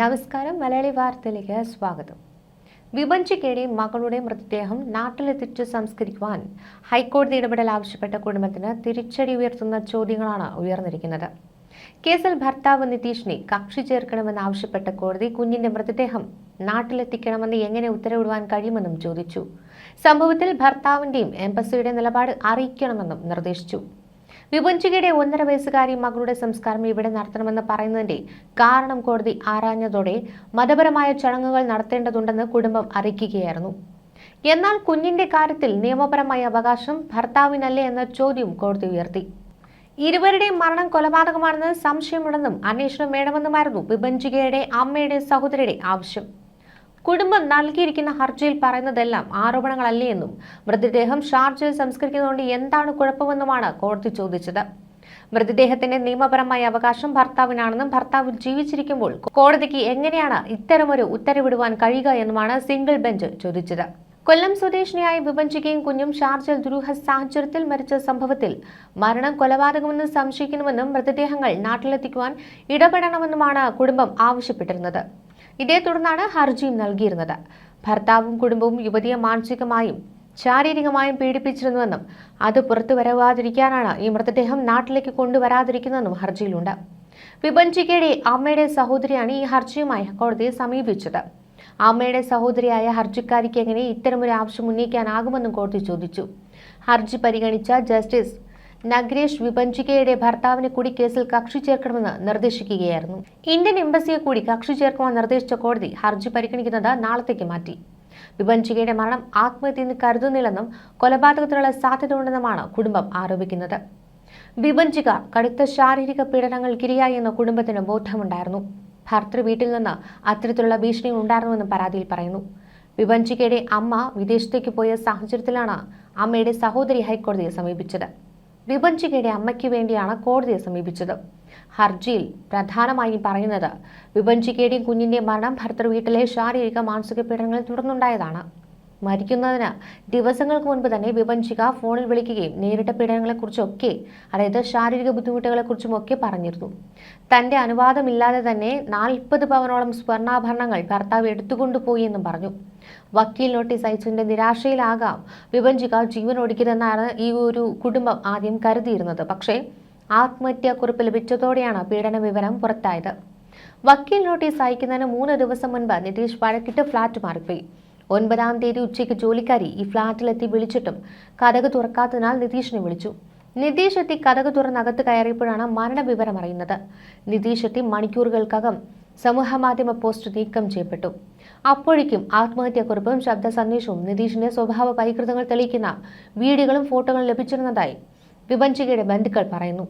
നമസ്കാരം. മലയാളി വാർത്തയിലേക്ക് സ്വാഗതം. വിപഞ്ചിക്കേടി മകളുടെ മൃതദേഹം നാട്ടിലെത്തിച്ച് സംസ്കരിക്കുവാൻ ഹൈക്കോടതി ഇടപെടൽ ആവശ്യപ്പെട്ട കുടുംബത്തിന് തിരിച്ചടി ഉയർത്തുന്ന ചോദ്യങ്ങളാണ് ഉയർന്നിരിക്കുന്നത്. കേസിൽ ഭർത്താവ് നിതീഷിനെ കക്ഷി ചേർക്കണമെന്ന് ആവശ്യപ്പെട്ട കോടതി കുഞ്ഞിന്റെ മൃതദേഹം നാട്ടിലെത്തിക്കണമെന്ന് എങ്ങനെ ഉത്തരവിടുവാൻ കഴിയുമെന്നും ചോദിച്ചു. സംഭവത്തിൽ ഭർത്താവിന്റെയും എംബസിയുടെ നിലപാട് അറിയിക്കണമെന്നും നിർദ്ദേശിച്ചു. വിഭജികയുടെ ഒന്നര വയസ്സുകാരി മകളുടെ സംസ്കാരം ഇവിടെ നടത്തണമെന്ന് പറയുന്നതിന്റെ കാരണം കോടതി ആരാഞ്ഞതോടെ മതപരമായ ചടങ്ങുകൾ നടത്തേണ്ടതുണ്ടെന്ന് കുടുംബം അറിയിക്കുകയായിരുന്നു. എന്നാൽ കുഞ്ഞിന്റെ കാര്യത്തിൽ നിയമപരമായ അവകാശം ഭർത്താവിനല്ലേ എന്ന ചോദ്യം കോടതി ഉയർത്തി. ഇരുവരുടെയും മരണം കൊലപാതകമാണെന്ന് സംശയമുണ്ടെന്നും അന്വേഷണം വേണമെന്നുമായിരുന്നു വിഭഞ്ചികയുടെ അമ്മയുടെ സഹോദരിയുടെ ആവശ്യം. കുടുംബം നൽകിയിരിക്കുന്ന ഹർജിയിൽ പറയുന്നതെല്ലാം ആരോപണങ്ങളല്ലേ എന്നും മൃതദേഹം ഷാർജയിൽ സംസ്കരിക്കുന്നതുകൊണ്ട് എന്താണ് കുഴപ്പമെന്നുമാണ് കോടതി ചോദിച്ചത്. മൃതദേഹത്തിന്റെ നിയമപരമായ അവകാശം ഭർത്താവിനാണെന്നും ഭർത്താവ് ജീവിച്ചിരിക്കുമ്പോൾ കോടതിക്ക് എങ്ങനെയാണ് ഇത്തരമൊരു ഉത്തരവിടുവാൻ കഴിയുക എന്നുമാണ് സിംഗിൾ ബെഞ്ച് ചോദിച്ചത്. കൊല്ലം സ്വദേശിനിയായ വിഭജിക്കുകയും കുഞ്ഞും ഷാർജൽ ദുരൂഹ സാഹചര്യത്തിൽ മരിച്ച സംഭവത്തിൽ മരണം കൊലപാതകമെന്ന് സംശയിക്കുന്നുവെന്നും മൃതദേഹങ്ങൾ നാട്ടിലെത്തിക്കുവാൻ ഇടപെടണമെന്നുമാണ് കുടുംബം ആവശ്യപ്പെട്ടിരുന്നത്. ഇതേ തുടർന്നാണ് ഹർജിയും നൽകിയിരുന്നത്. ഭർത്താവും കുടുംബവും യുവതിയെ മാനസികമായും ശാരീരികമായും പീഡിപ്പിച്ചിരുന്നുവെന്നും അത് പുറത്തു വരവാതിരിക്കാനാണ് ഈ മൃതദേഹം നാട്ടിലേക്ക് കൊണ്ടുവരാതിരിക്കുന്നതെന്നും ഹർജിയിലുണ്ട്. വിപഞ്ചിക്കയുടെ അമ്മയുടെ സഹോദരിയാണ് ഈ ഹർജിയുമായി കോടതിയെ സമീപിച്ചത്. അമ്മയുടെ സഹോദരിയായ ഹർജിക്കാരിക്ക് എങ്ങനെ ഇത്തരമൊരു ആവശ്യം ഉന്നയിക്കാനാകുമെന്നും കോടതി ചോദിച്ചു. ഹർജി പരിഗണിച്ച ജസ്റ്റിസ് നഗ്രേഷ് വിപഞ്ചികയുടെ ഭർത്താവിനെ കൂടി കേസിൽ കക്ഷി ചേർക്കണമെന്ന് നിർദ്ദേശിക്കുകയായിരുന്നു. ഇന്ത്യൻ എംബസിയെ കൂടി കക്ഷി ചേർക്കുവാൻ നിർദ്ദേശിച്ച കോടതി ഹർജി പരിഗണിക്കുന്നത് നാളത്തേക്ക് മാറ്റി. വിപഞ്ചികയുടെ മരണം ആത്മഹത്യ എന്ന് കരുതുന്നില്ലെന്നും കൊലപാതകത്തിനുള്ള സാധ്യത ഉണ്ടെന്നുമാണ് കുടുംബം ആരോപിക്കുന്നത്. വിപഞ്ചിക കടുത്ത ശാരീരിക പീഡനങ്ങൾക്കിരയായി എന്ന കുടുംബത്തിന് ബോധമുണ്ടായിരുന്നു. ഭർത്തൃ വീട്ടിൽ നിന്ന് അത്തരത്തിലുള്ള ഭീഷണി ഉണ്ടായിരുന്നുവെന്നും പരാതിയിൽ പറയുന്നു. വിപഞ്ചികയുടെ അമ്മ വിദേശത്തേക്ക് പോയ സാഹചര്യത്തിലാണ് അമ്മയുടെ സഹോദരി ഹൈക്കോടതിയെ സമീപിച്ചത്. വിഭജികയുടെ അമ്മയ്ക്ക് വേണ്ടിയാണ് കോടതിയെ സമീപിച്ചത്. ഹർജിയിൽ പ്രധാനമായും പറയുന്നത് വിപഞ്ചികയുടെയും കുഞ്ഞിന്റെയും മരണം ഭർത്തൃ വീട്ടിലെ ശാരീരിക മാനസിക പീഡനങ്ങളിൽ തുടർന്നുണ്ടായതാണ്. മരിക്കുന്നതിന് ദിവസങ്ങൾക്ക് മുൻപ് തന്നെ വിപഞ്ചിക ഫോണിൽ വിളിക്കുകയും നേരിട്ട പീഡനങ്ങളെക്കുറിച്ചൊക്കെ അതായത് ശാരീരിക ബുദ്ധിമുട്ടുകളെക്കുറിച്ചും ഒക്കെ പറഞ്ഞിരുന്നു. തന്റെ അനുവാദമില്ലാതെ തന്നെ നാൽപ്പത് പവനോളം സ്വർണാഭരണങ്ങൾ ഭർത്താവ് എടുത്തുകൊണ്ടുപോയി എന്നും പറഞ്ഞു. വക്കീൽ നോട്ടീസ് അയച്ചതിന്റെ നിരാശയിലാകാം വിപഞ്ചിക ജീവൻ ഒടുക്കിയതെന്നാണ് ഈ ഒരു കുടുംബം ആദ്യം കരുതിയിരുന്നത്. പക്ഷേ ആത്മഹത്യാക്കുറിപ്പ് ലഭിച്ചതോടെയാണ് പീഡന വിവരം പുറത്തായത്. വക്കീൽ നോട്ടീസ് അയക്കുന്നതിന് മൂന്ന് ദിവസം മുൻപ് നിതീഷ് വഴക്കിട്ട് ഫ്ളാറ്റ് മാറിപ്പോയി. ഒൻപതാം തീയതി ഉച്ചയ്ക്ക് ജോലിക്കാരി ഈ ഫ്ളാറ്റിലെത്തി വിളിച്ചിട്ടും കഥക് തുറക്കാത്തതിനാൽ നിതീഷിനെ വിളിച്ചു. നിതീഷ് എത്തി കഥക് തുറന്നകത്ത് കയറിയപ്പോഴാണ് മരണവിവരം അറിയുന്നത്. നിതീഷ് എത്തി മണിക്കൂറുകൾക്കകം സമൂഹമാധ്യമ പോസ്റ്റ് നീക്കം ചെയ്യപ്പെട്ടു. അപ്പോഴേക്കും ആത്മഹത്യാക്കുറിപ്പും ശബ്ദ സന്ദേശവും നിതീഷിന്റെ സ്വഭാവ വൈകൃതങ്ങൾ തെളിയിക്കുന്ന വീഡിയോകളും ഫോട്ടോകളും ലഭിച്ചിരുന്നതായി വിപഞ്ചികയുടെ ബന്ധുക്കൾ പറയുന്നു.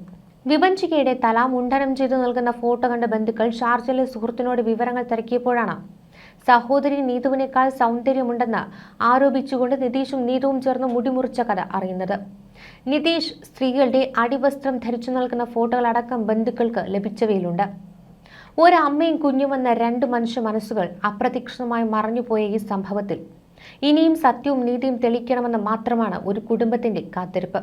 വിപഞ്ചികയുടെ തല മുണ്ടനം ചെയ്തു നൽകുന്ന ഫോട്ടോ കണ്ട ബന്ധുക്കൾ ഷാർജയിലെ സുഹൃത്തിനോട് വിവരങ്ങൾ തിരക്കിയപ്പോഴാണ് സഹോദരി നീതുവിനേക്കാൾ സൗന്ദര്യമുണ്ടെന്ന് ആരോപിച്ചുകൊണ്ട് നിതീഷും നീതുവും ചേർന്ന് മുടിമുറിച്ച കഥ അറിയുന്നത്. നിതീഷ് സ്ത്രീകളുടെ അടിവസ്ത്രം ധരിച്ചു നൽകുന്ന ഫോട്ടോകളടക്കം ബന്ധുക്കൾക്ക് ലഭിച്ചവയിലുണ്ട്. ഒരമ്മയും കുഞ്ഞുമെന്ന രണ്ട് മനുഷ്യ മനസ്സുകൾ അപ്രതീക്ഷിതമായി മറഞ്ഞുപോയ ഈ സംഭവത്തിൽ. ഇനിയും സത്യവും നീതിയും തെളിയിക്കണമെന്ന് മാത്രമാണ് ഒരു കുടുംബത്തിന്റെ കാത്തിരിപ്പ്.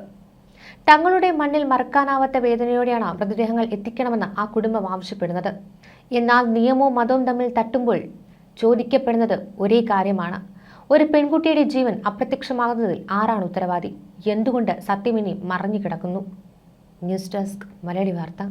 തങ്ങളുടെ മണ്ണിൽ മറക്കാനാവാത്ത വേദനയോടെയാണ് മൃതദേഹങ്ങൾ എത്തിക്കണമെന്ന് ആ കുടുംബം ആവശ്യപ്പെടുന്നത്. എന്നാൽ നിയമവും മതവും തമ്മിൽ തട്ടുമ്പോൾ ചോദിക്കപ്പെടുന്നത് ഒരേ കാര്യമാണ്. ഒരു പെൺകുട്ടിയുടെ ജീവൻ അപ്രത്യക്ഷമാകുന്നതിൽ ആരാണ് ഉത്തരവാദി? എന്തുകൊണ്ട് സത്യമിനി മറഞ്ഞു കിടക്കുന്നു? ന്യൂസ് ഡെസ്ക് മലയാളി വാർത്ത.